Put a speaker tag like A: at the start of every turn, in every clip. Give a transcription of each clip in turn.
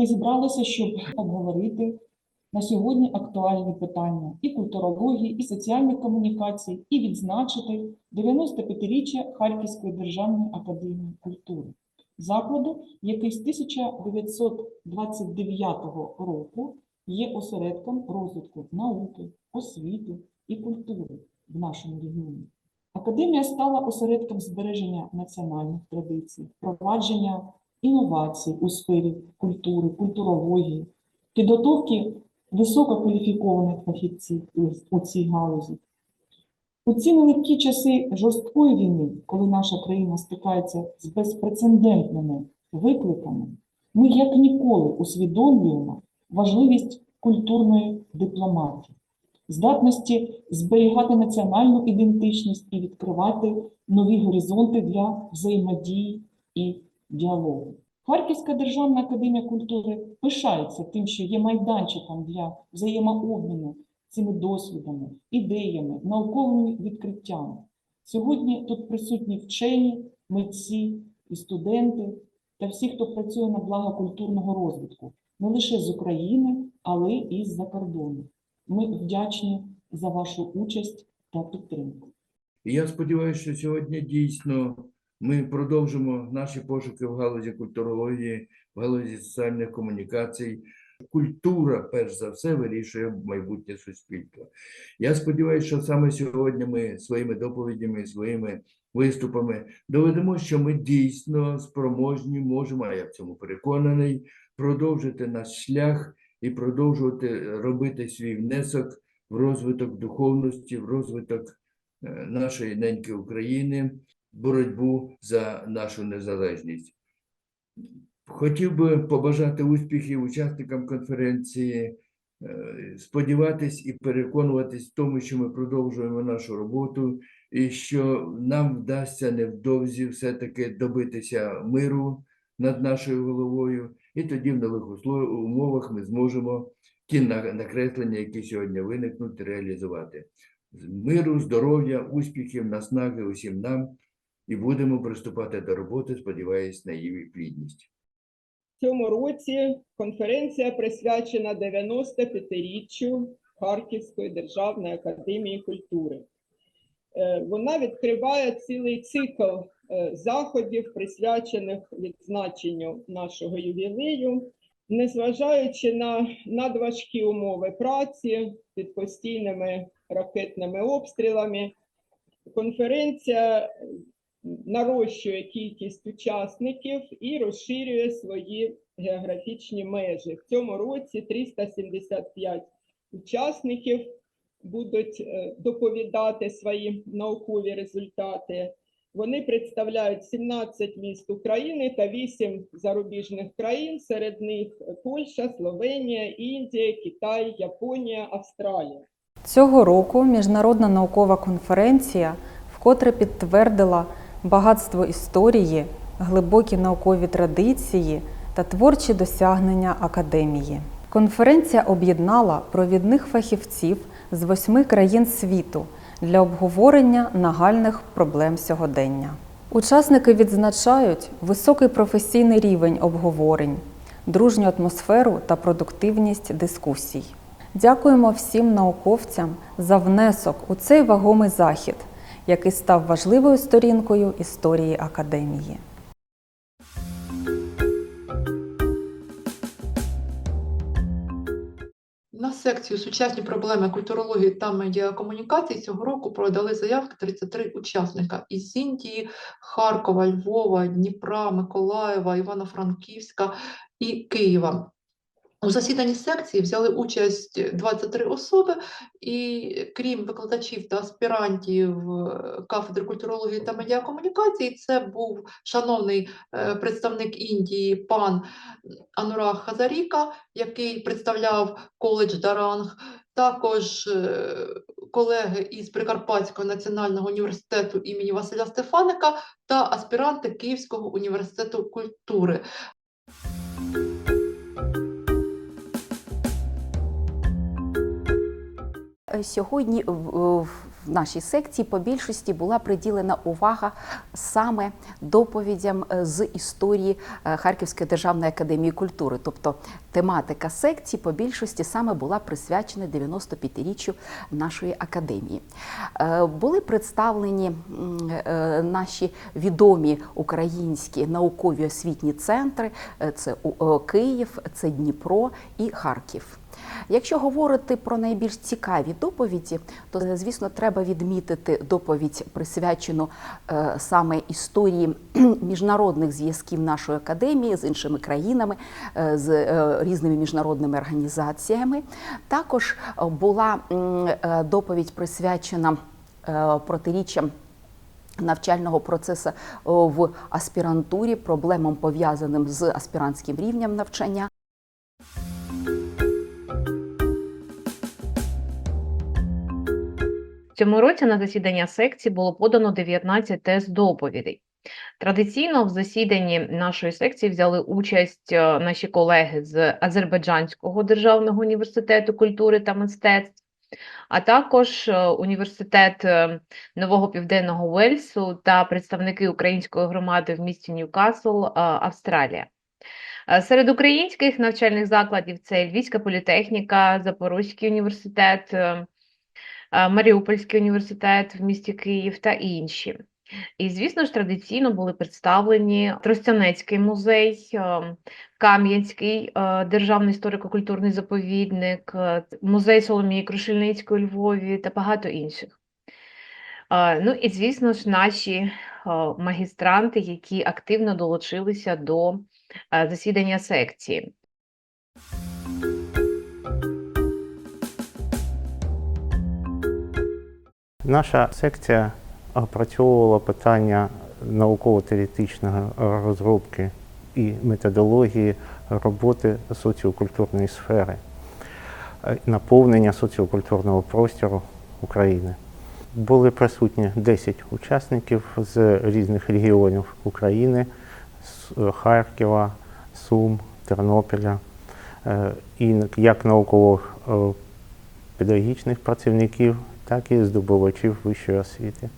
A: ми зібралися, щоб обговорити на сьогодні актуальні питання і культурології, і соціальних комунікацій, і відзначити 95-річчя Харківської державної академії культури, закладу, який з 1929 року є осередком розвитку науки, освіти і культури в нашому регіоні. Академія стала осередком збереження національних традицій, впровадження інновацій у сфері культури, культурології, підготовки висококваліфікованих фахівців у- цій галузі. У ці нелегкі часи жорсткої війни, коли наша країна стикається з безпрецедентними викликами, ми як ніколи усвідомлюємо важливість культурної дипломатії, здатності зберігати національну ідентичність і відкривати нові горизонти для взаємодії і діалогу. Харківська державна академія культури пишається тим, що є майданчиком для взаємообміну цими досвідами, ідеями, науковими відкриттями. Сьогодні тут присутні вчені, митці і студенти та всі, хто працює на благо культурного розвитку, не лише з України, але і з-за кордону. Ми вдячні за вашу участь та підтримку.
B: Я сподіваюся, що сьогодні дійсно ми продовжимо наші пошуки в галузі культурології, в галузі соціальних комунікацій. Культура, перш за все, вирішує майбутнє суспільство. Я сподіваюся, що саме сьогодні ми своїми доповідями, своїми виступами доведемо, що ми дійсно спроможні можемо, а я в цьому переконаний, продовжити наш шлях і продовжувати робити свій внесок в розвиток духовності, в розвиток е, нашої неньки України, боротьбу за нашу незалежність. Хотів би побажати успіхів учасникам конференції, е, сподіватись і переконуватись в тому, що ми продовжуємо нашу роботу, і що нам вдасться невдовзі все-таки добитися миру над нашою головою, і тоді в нових умовах ми зможемо ті накреслення, які сьогодні виникнуть, реалізувати. Миру, здоров'я, успіхів, наснаги усім нам, і будемо приступати до роботи, сподіваюсь на її плідність.
C: В цьому році конференція присвячена 95-річчю Харківської державної академії культури. Е, Вона відкриває цілий цикл е, заходів, присвячених відзначенню нашого ювілею, незважаючи на надважкі умови праці під постійними ракетними обстрілами. Конференція нарощує кількість учасників і розширює свої географічні межі. В цьому році 375 учасників будуть е, доповідати свої наукові результати. Вони представляють 17 міст України та 8 зарубіжних країн, серед них Польща, Словенія, Індія, Китай, Японія, Австралія.
D: Цього року міжнародна наукова конференція вкотре підтвердила багатство історії, глибокі наукові традиції та творчі досягнення академії. Конференція об'єднала провідних фахівців з восьми країн світу для обговорення нагальних проблем сьогодення. Учасники відзначають високий професійний рівень обговорень, дружню атмосферу та продуктивність дискусій. Дякуємо всім науковцям за внесок у цей вагомий захід, який став важливою сторінкою історії академії.
E: На секцію сучасні проблеми культурології та медіакомунікацій цього року продали заявки 33 учасника із Індії, Харкова, Львова, Дніпра, Миколаєва, Івано-Франківська і Києва. У засіданні секції взяли участь 23 особи, і крім викладачів та аспірантів е, кафедри культурології та медіакомунікацій, це був шановний е, представник Індії пан Анураг Хазаріка, який представляв коледж Даранг, також е, колеги із Прикарпатського національного університету імені Василя Стефаника та аспіранти Київського університету культури.
F: Сьогодні в- нашій секції по більшості була приділена увага саме доповідям е, з історії е, Харківської державної академії культури. Тобто тематика секції по більшості саме була присвячена 95-річчю нашої академії. Е, Були представлені наші відомі українські наукові освітні центри: це Київ, це Дніпро і Харків. Якщо говорити про найбільш цікаві доповіді, то е, звісно треба відмітити доповідь, присвячену е, саме історії міжнародних зв'язків нашої академії з іншими країнами, е, з різними міжнародними організаціями. Також була доповідь присвячена протиріччям навчального процесу в аспірантурі, проблемам пов'язаним з аспірантським рівнем навчання.
G: Цьому році на засідання секції було подано 19 тест доповідей. Традиційно в засіданні нашої секції взяли участь е, наші колеги з Азербайджанського державного університету культури та мистецтв, а також е, університет е, Нового Південного Уельсу та представники української громади в місті Ньюкасл, Австралія. Серед українських навчальних закладів це Львівська політехніка, Запорозький університет, Маріупольський університет в місті Київ та інші. І, звісно ж, традиційно були представлені Тростянецький музей, Кам'янський державний історико-культурний заповідник, музей Соломії Крушельницької у Львові та багато інших. Ну і, звісно ж, наші магістранти, які активно долучилися до засідання секції.
H: Наша секція опрацьовувала питання науково-теоретичної розробки і методології роботи соціокультурної сфери, е, наповнення соціокультурного простору України. Були присутні 10 учасників з різних регіонів України, з е, Харкова, Сум, Тернополя, е, і як науково-педагогічних працівників, так і здобувачів вищої освіти.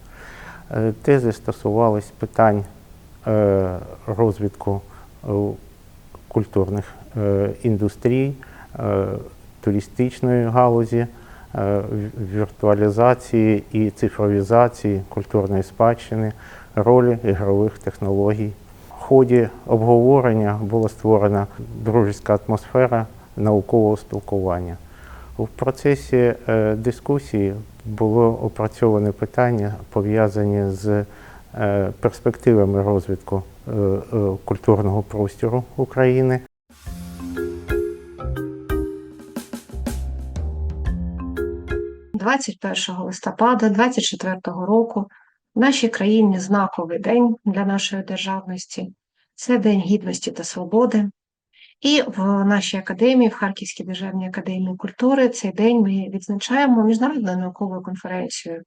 H: Е, Тези стосувались питань е, розвитку е, культурних індустрій, туристичної галузі, віртуалізації і цифровізації культурної спадщини, ролі ігрових технологій. В ході обговорення була створена дружеська атмосфера наукового спілкування. У процесі дискусії було опрацьоване питання, пов'язані з е, перспективами розвитку е, е, культурного простору України.
I: – 21 листопада 24 року в нашій країні знаковий день для нашої державності. Це День Гідності та Свободи. І в нашій академії, в Харківській державній академії культури, цей день ми відзначаємо міжнародною науковою конференцією,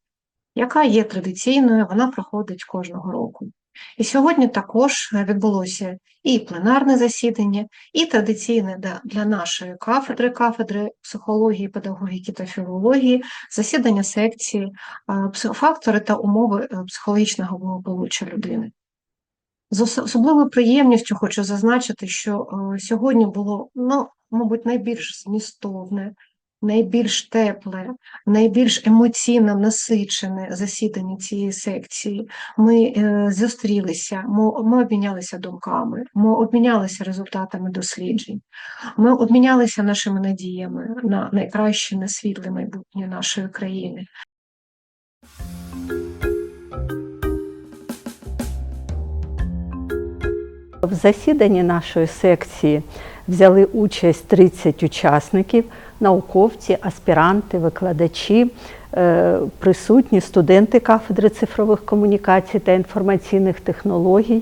I: яка є традиційною, вона проходить кожного року. І сьогодні також відбулося і пленарне засідання, і традиційне для- нашої кафедри, кафедри психології, педагогіки та філології, засідання секції фактори та умови е, психологічного благополуччя людини. З особливою приємністю хочу зазначити, що е, сьогодні було, ну, мабуть, найбільш змістовне, найбільш тепле, найбільш емоційно насичене засідання цієї секції. Ми е, зустрілися, ми, ми обмінялися думками, ми обмінялися результатами досліджень, ми обмінялися нашими надіями на найкраще, на світле майбутнє нашої країни.
J: В засіданні нашої секції взяли участь 30 учасників, науковці, аспіранти, викладачі, е, присутні студенти кафедри цифрових комунікацій та інформаційних технологій.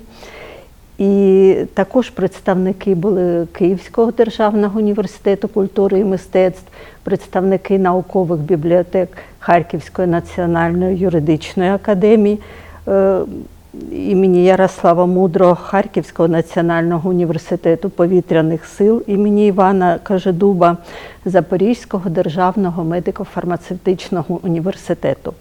J: І також представники були Київського державного університету культури і мистецтв, представники наукових бібліотек Харківської національної юридичної академії, е, імені Ярослава Мудрого Харківського національного університету повітряних сил імені Івана Кажедуба, Запорізького державного медико-фармацевтичного університету.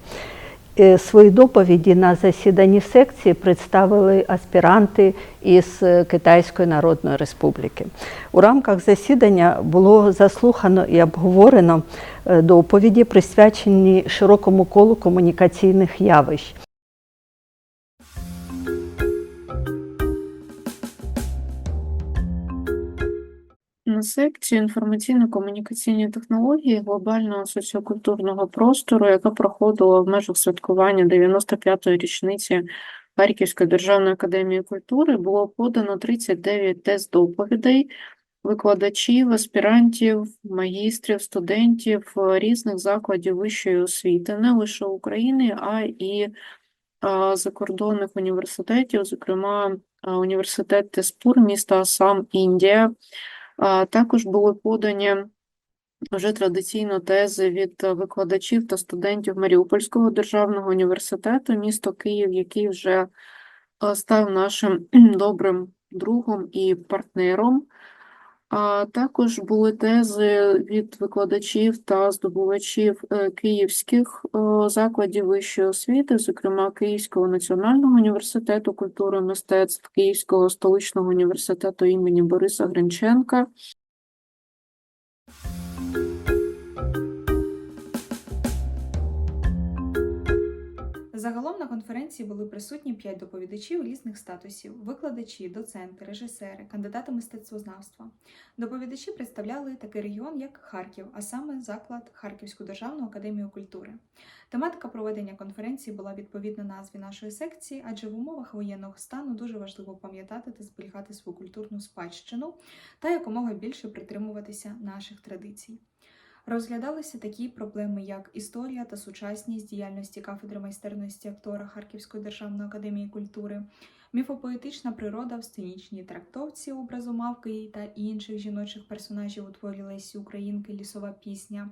J: Е, Свої доповіді на засіданні секції представили аспіранти із е, Китайської Народної Республіки. У рамках засідання було заслухано і обговорено е, доповіді, присвячені широкому колу комунікаційних явищ.
A: Секцію інформаційно-комунікаційні технології глобального соціокультурного простору, яка проходила в межах святкування 95-ї річниці Харківської державної академії культури, було подано 39 тест-доповідей викладачів, аспірантів, магістрів, студентів е, різних закладів вищої освіти, не лише України, а і закордонних університетів, зокрема університет Теспур, міста Асам, Індія. Також були подані вже традиційно тези від викладачів та студентів Маріупольського державного університету, місто Київ, який вже став нашим добрим другом і партнером. А також були тези від викладачів та здобувачів е, київських е, закладів вищої освіти, зокрема Київського національного університету культури і мистецтв, Київського столичного університету імені Бориса Гринченка.
D: Загалом на конференції були присутні п'ять доповідачів різних статусів: викладачі, доценти, режисери, кандидати мистецтвознавства. Доповідачі представляли такий регіон, як Харків, а саме заклад Харківську державну академію культури. Тематика проведення конференції була відповідна назві нашої секції, адже в умовах воєнного стану дуже важливо пам'ятати та зберігати свою культурну спадщину та якомога більше притримуватися наших традицій. Розглядалися такі проблеми, як історія та сучасність діяльності кафедри майстерності актора Харківської державної академії культури, міфопоетична природа в сценічній трактовці образу мавки та інших жіночих персонажів у творі Лесі Українки Лісова пісня,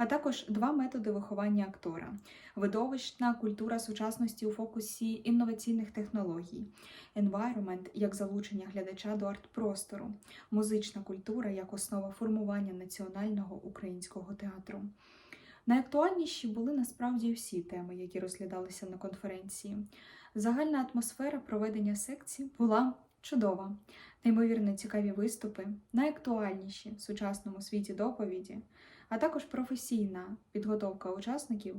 D: а також два методи виховання актора: видовищна культура сучасності у фокусі інноваційних технологій, environment як залучення глядача до арт-простору, музична культура як основа формування національного українського театру. Найактуальніші були насправді всі теми, які розглядалися на конференції. Загальна атмосфера проведення секцій була чудова, неймовірно цікаві виступи, найактуальніші в сучасному світі доповіді, а також професійна підготовка учасників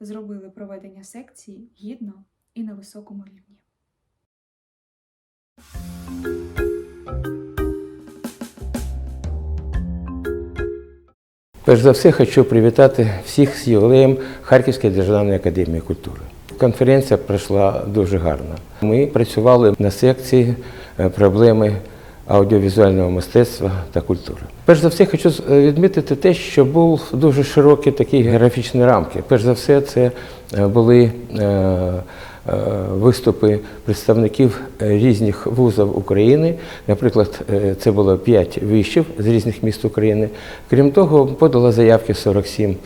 D: зробили проведення секції гідно і на високому рівні.
K: Перш за все, хочу привітати всіх з ювілеєм Харківської державної академії культури. Конференція пройшла дуже гарно. Ми працювали на секції е, проблеми аудіовізуального мистецтва та культури. Перш за все, хочу е, відмітити те, що був дуже широкі такі географічні рамки. Перш за все, це е, були е, виступи представників різних вузів України. Наприклад, це було 5 вишів з різних міст України. Крім того, подало заявки 47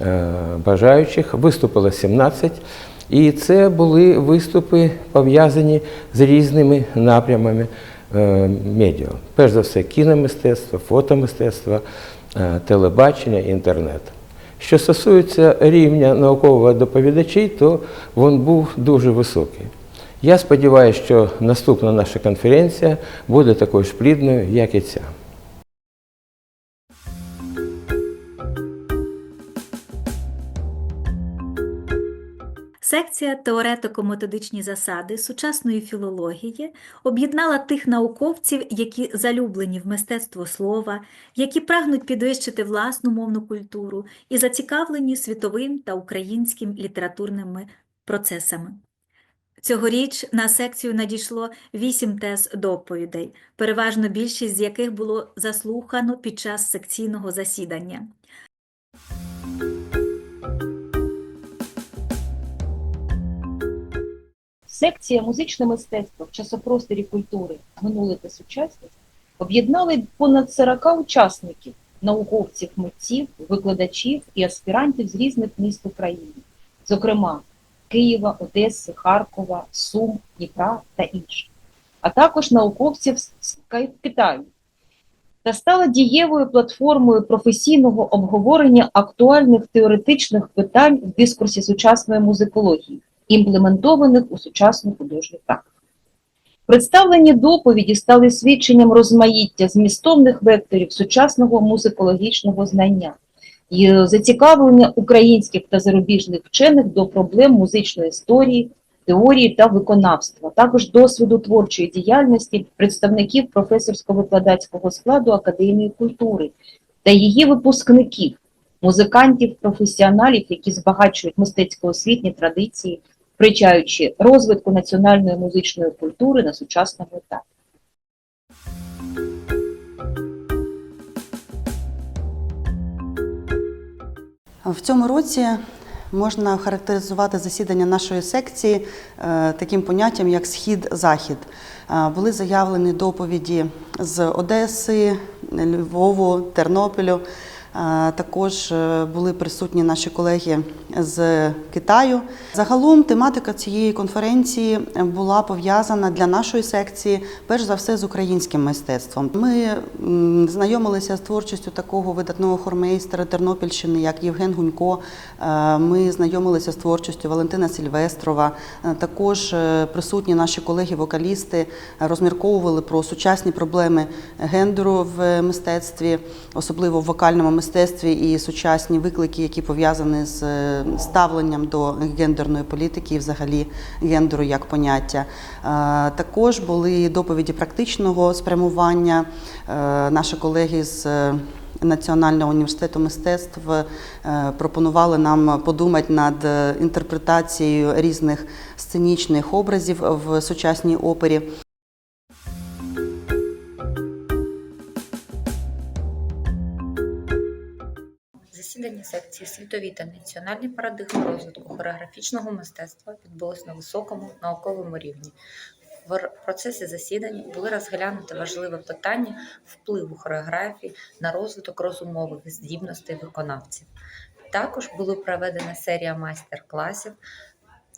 K: е, бажаючих, виступило 17. І це були виступи пов'язані з різними напрямами медіа. Перш за все, кіномистецтво, фотомистецтво, е, телебачення, інтернет. Що стосується рівня наукового доповідачів, то він був дуже високий. Я сподіваюся, що наступна наша конференція буде такою ж плідною, як і ця.
L: Секція теоретико-методичні засади сучасної філології об'єднала тих науковців, які залюблені в мистецтво слова, які прагнуть підвищити власну мовну культуру і зацікавлені світовим та українським літературними процесами. Цьогоріч на секцію надійшло вісім тез доповідей, переважно більшість з яких було заслухано під час секційного засідання.
M: Секція музичне мистецтво в часопросторі культури минуле та сучасність об'єднали понад 40 учасників, науковців, митців, викладачів і аспірантів з різних міст України. Зокрема, Києва, Одеси, Харкова, Сум, Дніпра та інших, а також науковців з Китаю. Та стала дієвою платформою професійного обговорення актуальних теоретичних питань в дискурсі сучасної музикології, імплементованих у сучасну художню практику. Представлені доповіді стали свідченням розмаїття змістовних векторів сучасного музикологічного знання і зацікавлення українських та зарубіжних вчених до проблем музичної історії, теорії та виконавства, також досвіду творчої діяльності представників професорсько-викладацького складу Академії культури та її випускників, музикантів, професіоналів, які збагачують мистецько-освітні традиції, спричаючи розвитку національної музичної культури на сучасному етапі.
N: В цьому році можна характеризувати засідання нашої секції е, таким поняттям, як схід-захід. Е, Були заявлені доповіді з Одеси, Львову, Тернопілю. Е, Також е, були присутні наші колеги з Китаю. Загалом тематика цієї конференції була пов'язана для нашої секції перш за все з українським мистецтвом. Ми знайомилися з творчістю такого видатного хормейстера Тернопільщини, як Євген Гунько. Е, Ми знайомилися з творчістю Валентина Сільвестрова. Також присутні наші колеги-вокалісти розмірковували про сучасні проблеми гендеру в мистецтві, особливо в вокальному мистецтві і сучасні виклики, які пов'язані з е, ставленням до гендерної політики і взагалі гендеру як поняття. Е, Також були доповіді практичного спрямування. Е, Наші колеги з Національного університету мистецтв пропонували нам подумати над інтерпретацією різних сценічних образів в сучасній опері.
O: Засідання секції світові та національні парадигми розвитку хореографічного мистецтва відбулось на високому науковому рівні. В процесі засідання були розглянуті важливе питання впливу хореографії на розвиток розумових здібностей виконавців. Також була проведена серія майстер-класів,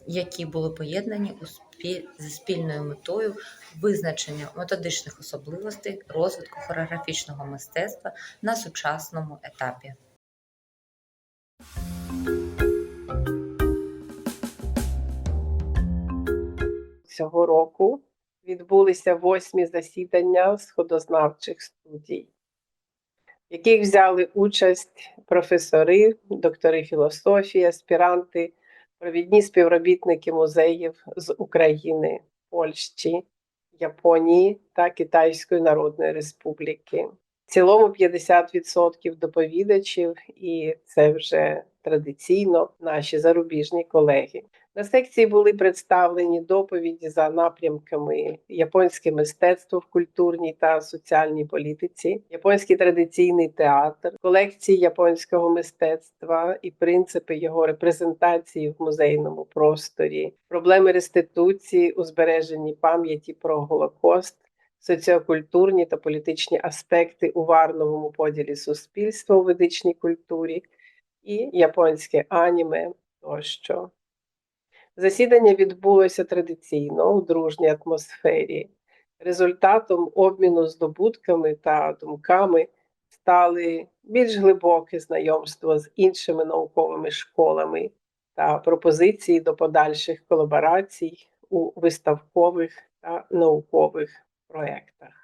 O: які були поєднані у спі- зі спільною метою визначення методичних особливостей розвитку хореографічного мистецтва на сучасному етапі.
P: Цього року відбулися восьмі засідання сходознавчих студій, в яких взяли участь професори, доктори філософії, аспіранти, провідні співробітники музеїв з України, Польщі, Японії та Китайської Народної Республіки. В цілому 50% доповідачів, і це вже традиційно наші зарубіжні колеги. На секції були представлені доповіді за напрямками японське мистецтво в культурній та соціальній політиці, японський традиційний театр, колекції японського мистецтва і принципи його репрезентації в музейному просторі, проблеми реституції у збереженні пам'яті про Голокост, соціокультурні та політичні аспекти у варновому поділі суспільства у ведичній культурі і японське аніме тощо. Засідання відбулося традиційно у дружній атмосфері. Результатом обміну здобутками та думками стали більш глибоке знайомство з іншими науковими школами та пропозиції до подальших колаборацій у виставкових та наукових проєктах.